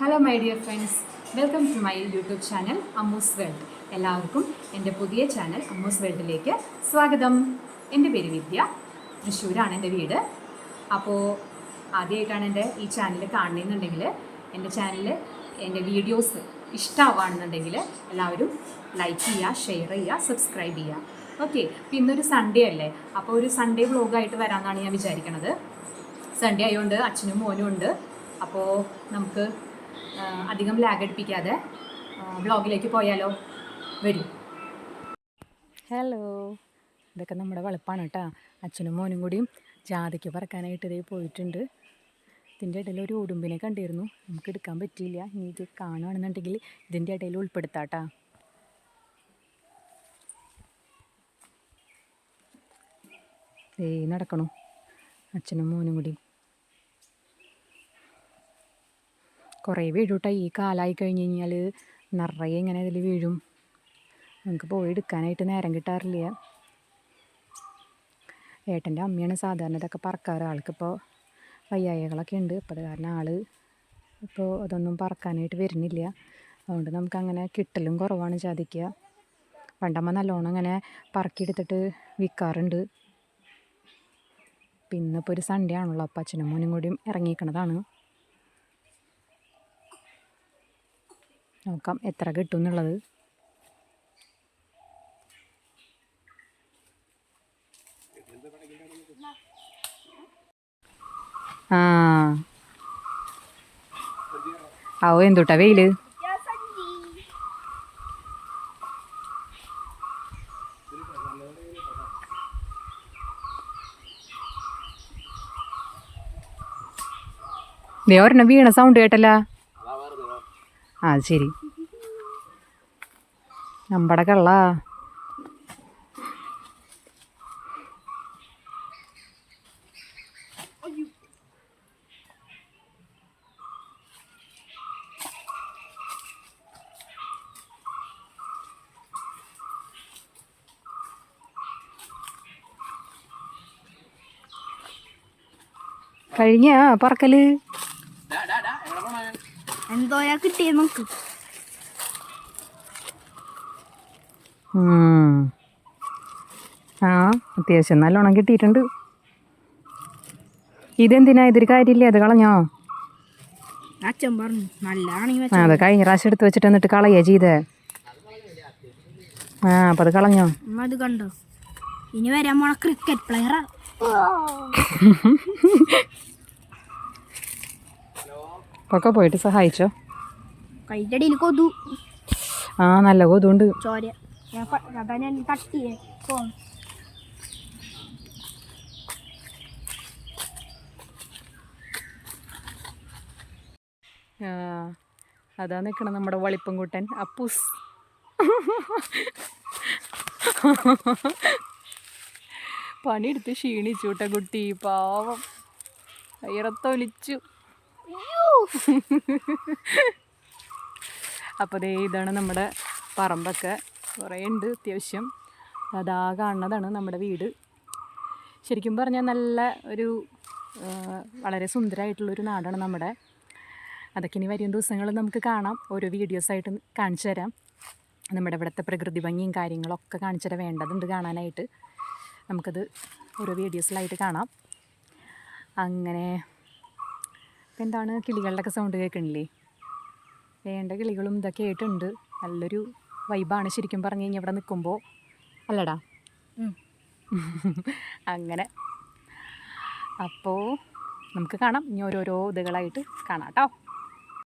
Hello my dear friends welcome to my YouTube channel Ammus world എല്ലാവർക്കും എന്റെ പുതിയ channel അമ്മൂസ് വേൾഡിലേക്ക് സ്വാഗതം. എന്റെ പേര് വിദ്യ. തൃശ്ശൂരാണ് എന്റെ വീട്. അപ്പോൾ ആദ്യമായിട്ടാണ് എന്റെ ഈ ചാനൽ കാണുന്നതെന്നുണ്ടെങ്കിൽ എന്റെ ചാനൽ എന്റെ വീഡിയോസ് ഇഷ്ടമാവുകയാണെന്നുണ്ടെങ്കിൽ എല്ലാവരും ലൈക്ക് ചെയ്യുക ഷെയർ ചെയ്യുക സബ്സ്ക്രൈബ് ചെയ്യുക. ഓക്കെ അപ്പോൾ ഇന്നൊരു സൺഡേ അല്ലേ? അപ്പോൾ ഒരു സൺഡേ വ്ലോഗായിട്ട് വരാമെന്നാണ് ഞാൻ വിചാരിക്കുന്നത് സൺഡേ ആയതുകൊണ്ട് അച്ഛനും മോനും ഉണ്ട്. അപ്പോൾ നമുക്ക് അധികം ലാഗ് അടിപ്പിക്കാതെ ബ്ലോഗിലേക്ക് പോയാലോ? വരൂ. ഹലോ ഇതൊക്കെ നമ്മുടെ വളപ്പാണ് കേട്ടോ അച്ഛനും മോനും കൂടിയും ജാതിക്ക് പറക്കാനായിട്ട് ഇതേ പോയിട്ടുണ്ട്. ഇതിന്റെ ഇടയിൽ ഒരു ഉടുമ്പിനെ കണ്ടിരുന്നു. നമുക്ക് എടുക്കാൻ പറ്റിയില്ല. ഇനി ഇത് കാണുകയാണെന്നുണ്ടെങ്കിൽ ഇതിന്റെ ഇടയിൽ ഉൾപ്പെടുത്താം കേട്ടോ ഏ നടക്കണു. അച്ഛനും മോനും കൂടി കുറേ വീഴൂട്ട ഈ കാലമായി കഴിഞ്ഞ് കഴിഞ്ഞാൽ നിറയെ ഇങ്ങനെ ഇതിൽ വീഴും. നമുക്ക് പോയി എടുക്കാനായിട്ട് നേരം കിട്ടാറില്ല. ഏട്ടന്റെ അമ്മയാണ് സാധാരണ ഇതൊക്കെ പറക്കാറ്. ആൾക്കിപ്പോൾ വയ്യായകളൊക്കെ ഉണ്ട്. അപ്പോൾ അത് കാരണം ആൾ ഇപ്പോൾ അതൊന്നും പറക്കാനായിട്ട് വരുന്നില്ല. അതുകൊണ്ട് നമുക്കങ്ങനെ കിട്ടലും കുറവാണ് ചതിക്കുക പണ്ടമ്മ നല്ലോണം അങ്ങനെ പറക്കിയെടുത്തിട്ട് വിൽക്കാറുണ്ട് പിന്നെ ഇപ്പോൾ ഒരു സൺഡേ ആണല്ലോ. അപ്പം അച്ഛനും മോനും കൂടിയും ഇറങ്ങിക്കണതാണ് നോക്കാം എത്ര കിട്ടും എന്നുള്ളത് ആ. ആവോ എന്തുട്ടാ വെയിൽ? ദേ ഒരെണ്ണം വീണ സൗണ്ട് കേട്ടല്ലോ? ആ ശരി. നമ്മടെ കള്ള. കഴിഞ്ഞ പറക്കൽ. എന്തോയാ കിട്ടിയ നമുക്ക്. ആ അത്യാവശ്യം നല്ലോണം കിട്ടിയിട്ടുണ്ട്. ഇതെന്തിനാ ഇതൊരു കാര്യമില്ല? അത് കളഞ്ഞോ? അച്ഛൻ പറഞ്ഞു നല്ലതാണെങ്കിൽ അത് കഴിഞ്ഞ പ്രാവശ്യം എടുത്ത് വെച്ചിട്ട് എന്നിട്ട് കളയാ ചെയ്തേ. ആ അപ്പം അത് കളഞ്ഞോ? അത് കണ്ടോ? ഇനി വരാൻ പോണ ക്രിക്കറ്റ് പ്ലെയറാ ഒക്കെ പോയിട്ട് സഹായിച്ചോ? കൈന്റെ അടിയിൽ കൊതു. ആ നല്ല കൊതുണ്ട്. ചോര. ഞാൻ അതാ തട്ടിയേ നിൽക്കണം നമ്മുടെ വളിപ്പൻകുട്ടൻ അപ്പൂസ് പണിയെടുത്ത് ക്ഷീണിച്ചു കേട്ടോ കുട്ടി പാവം. വയറത്തൊലിച്ചു അപ്പോൾ ദേ ഇതാണ് നമ്മുടെ പറമ്പൊക്കെ. കുറേ ഉണ്ട് അത്യാവശ്യം. അതാ കാണുന്നതാണ് നമ്മുടെ വീട്. ശരിക്കും പറഞ്ഞാൽ നല്ല ഒരു വളരെ സുന്ദരമായിട്ടുള്ളൊരു നാടാണ് നമ്മുടെ. അതൊക്കെ ഇനി വരും ദിവസങ്ങളിൽ നമുക്ക് കാണാം. ഓരോ വീഡിയോസായിട്ട് കാണിച്ചു തരാം. നമ്മുടെ ഇവിടുത്തെ പ്രകൃതി ഭംഗിയും കാര്യങ്ങളൊക്കെ കാണിച്ചു തരാൻ വേണ്ടതുണ്ട് കാണാനായിട്ട്. നമുക്കത് ഓരോ വീഡിയോസിലായിട്ട് കാണാം. അങ്ങനെ ഇപ്പം എന്താണ് കിളികളുടെയൊക്കെ സൗണ്ട് കേൾക്കണില്ലേ? വേണ്ട കിളികളും ഇതൊക്കെ ആയിട്ടുണ്ട് നല്ലൊരു വൈബാണ് ശരിക്കും പറഞ്ഞു കഴിഞ്ഞാൽ ഇവിടെ നിൽക്കുമ്പോൾ അല്ലടാ. അങ്ങനെ. അപ്പോൾ നമുക്ക് കാണാം. ഇനി ഓരോരോ ഇതുകളായിട്ട് കാണാം കേട്ടോ